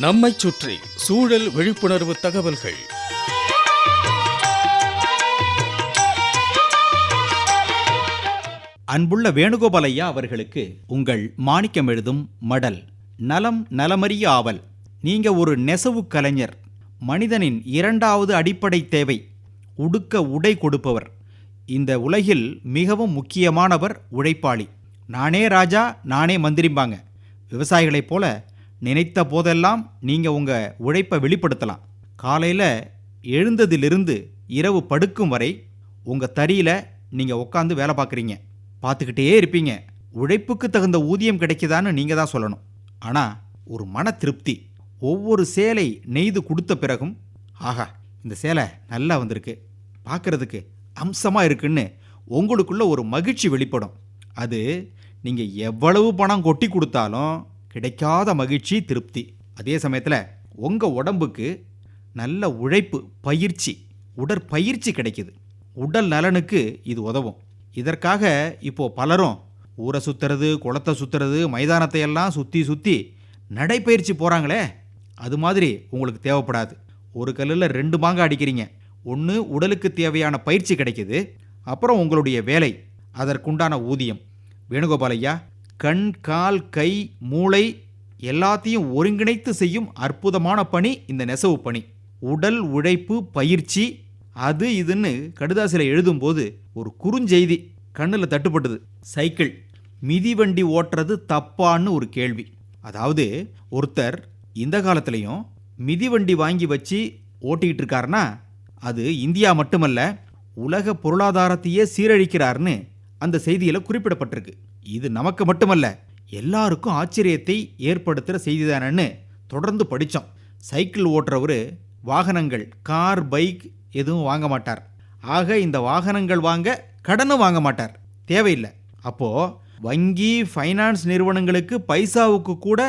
நம்மைச் சுற்றி சூழல் விழிப்புணர்வு தகவல்கள். அன்புள்ள வேணுகோபாலையா அவர்களுக்கு உங்கள் மாணிக்கம் எழுதும் மடல் நலம் நலமறிய ஆவல். நீங்க ஒரு நெசவு கலைஞர் மனிதனின் இரண்டாவது அடிப்படை தேவை உடுக்க உடை கொடுப்பவர். இந்த உலகில் மிகவும் முக்கியமானவர் உழைப்பாளி. நானே ராஜா நானே மந்திரிம்பாங்க. விவசாயிகளைப் போல நினைத்த போதெல்லாம் நீங்கள் உங்கள் உழைப்பை வெளிப்படுத்தலாம். காலையில் எழுந்ததிலிருந்து இரவு படுக்கும் வரை உங்கள் தறியில் நீங்கள் உட்காந்து வேலை பார்க்குறீங்க. பார்த்துக்கிட்டே இருப்பீங்க. உழைப்புக்கு தகுந்த ஊதியம் கிடைக்குதான்னு நீங்கள் தான் சொல்லணும். ஆனால் ஒரு மன திருப்தி ஒவ்வொரு சேலை நெய்து கொடுத்த பிறகும் ஆஹா இந்த சேலை நல்லா வந்திருக்கு. பார்க்குறதுக்கு அம்சமாக இருக்குன்னு உங்களுக்குள்ள ஒரு மகிழ்ச்சி வெளிப்படும். அது நீங்கள் எவ்வளவு பணம் கொட்டி கொடுத்தாலும் கிடைக்காத மகிழ்ச்சி திருப்தி. அதே சமயத்தில் உங்கள் உடம்புக்கு நல்ல உழைப்பு பயிற்சி உடற்பயிற்சி கிடைக்குது. உடல் நலனுக்கு இது உதவும். இதற்காக இப்போது பலரும் ஊரை சுற்றுறது குளத்தை சுற்றுறது மைதானத்தை எல்லாம் சுற்றி சுற்றி நடைப்பயிற்சி போகிறாங்களே அது மாதிரி உங்களுக்கு தேவைப்படாது. ஒரு கல்லில் ரெண்டு மாங்காய் அடிக்கிறீங்க. ஒன்று உடலுக்கு தேவையான பயிற்சி கிடைக்குது. அப்புறம் உங்களுடைய வேலை அதற்குண்டான ஊதியம். வேணுகோபால் ஐயா கண் கால் கை மூளை எல்லாத்தையும் ஒருங்கிணைத்து செய்யும் அற்புதமான பணி இந்த நெசவு பணி. உடல் உழைப்பு பயிற்சி அது இதுன்னு கடுதாசியில் எழுதும்போது ஒரு குறுஞ்செய்தி கண்ணில் தட்டுப்பட்டது. சைக்கிள். மிதிவண்டி ஓட்டுறது தப்பான்னு ஒரு கேள்வி. அதாவது ஒருத்தர் இந்த காலத்துலேயும் மிதிவண்டி வாங்கி வச்சு ஓட்டிக்கிட்டு இருக்காருன்னா அது இந்தியா மட்டுமல்ல உலக பொருளாதாரத்தையே சீரழிக்கிறார்னு அந்த செய்தியில் குறிப்பிடப்பட்டிருக்கு. இது நமக்கு மட்டுமல்ல எல்லாருக்கும் ஆச்சரியத்தை ஏற்படுத்துகிற செய்தி தானேன்னு தொடர்ந்து படித்தோம் சைக்கிள் ஓட்டுறவர் வாகனங்கள் கார் பைக் எதுவும் வாங்க மாட்டார். ஆக இந்த வாகனங்கள் வாங்க கடனும் வாங்க மாட்டார். தேவையில்லை. அப்போது வங்கி ஃபைனான்ஸ் நிறுவனங்களுக்கு பைசாவுக்கு கூட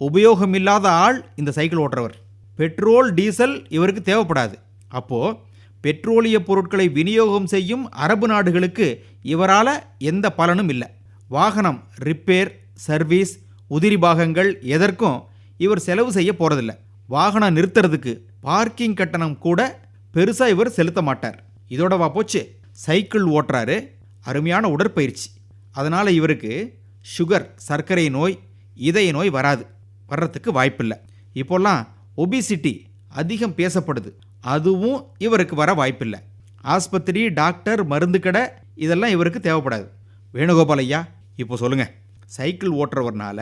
உபயோகமில்லாத ஆள் இந்த சைக்கிள் ஓட்டுறவர். பெட்ரோல் டீசல் இவருக்கு தேவைப்படாது. அப்போது பெட்ரோலிய பொருட்களை விநியோகம் செய்யும் அரபு நாடுகளுக்கு இவரால் எந்த பலனும் இல்லை. வாகனம் ரிப்பேர் சர்வீஸ் உதிரி பாகங்கள் எதற்கும் இவர் செலவு செய்ய போகிறதில்ல வாகனம் நிறுத்துறதுக்கு பார்க்கிங் கட்டணம் கூட பெருசாக இவர் செலுத்த மாட்டார். இதோடவா போச்சு. சைக்கிள் ஓட்டுறாரு. அருமையான உடற்பயிற்சி. அதனால் இவருக்கு சுகர் சர்க்கரை நோய் இதய நோய் வராது. வர்றதுக்கு வாய்ப்பில்லை. இப்போல்லாம் ஒபிசிட்டி அதிகம் பேசப்படுது. அதுவும் இவருக்கு வர வாய்ப்பில்லை. ஆஸ்பத்திரி டாக்டர் மருந்து கடை இதெல்லாம் இவருக்கு தேவைப்படாது. வேணுகோபால் ஐயா இப்போ சொல்லுங்கள் சைக்கிள் ஓட்டுறவர்னால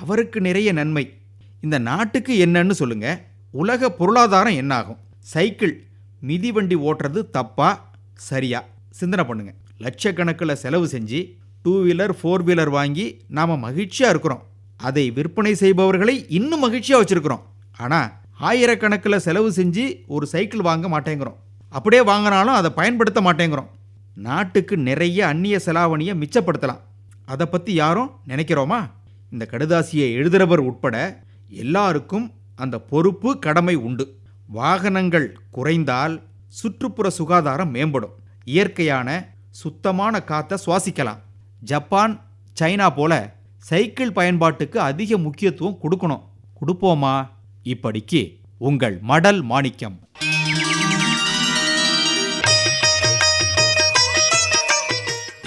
அவருக்கு நிறைய நன்மை. இந்த நாட்டுக்கு என்னன்னு சொல்லுங்கள் உலக பொருளாதாரம் என்னாகும்? சைக்கிள் மிதிவண்டி ஓட்டுறது தப்பா? சரியா? சிந்தனை பண்ணுங்க. லட்சக்கணக்கில் செலவு செஞ்சு டூ வீலர் ஃபோர் வீலர் வாங்கி நாம் மகிழ்ச்சியாக இருக்கிறோம். அதை விற்பனை செய்பவர்களை இன்னும் மகிழ்ச்சியாக வச்சுருக்கிறோம். ஆனால் ஆயிரக்கணக்கில் செலவு செஞ்சு ஒரு சைக்கிள் வாங்க மாட்டேங்கிறோம். அப்படியே வாங்கினாலும் அதை பயன்படுத்த மாட்டேங்கிறோம். நாட்டுக்கு நிறைய அந்நிய செலாவணியை மிச்சப்படுத்தலாம். அதை பற்றி யாரும் நினைக்கிறோமா? இந்த கடுதாசியை எழுதுகிறவர் உட்பட எல்லாருக்கும் அந்த பொறுப்பு கடமை உண்டு. வாகனங்கள் குறைந்தால் சுற்றுப்புற சுகாதாரம் மேம்படும். இயற்கையான சுத்தமான காற்றை சுவாசிக்கலாம். ஜப்பான் சைனா போல சைக்கிள் பயன்பாட்டுக்கு அதிக முக்கியத்துவம் கொடுக்கணும். கொடுப்போமா? இப்படிக்கு உங்கள் மடல் மாணிக்கம்.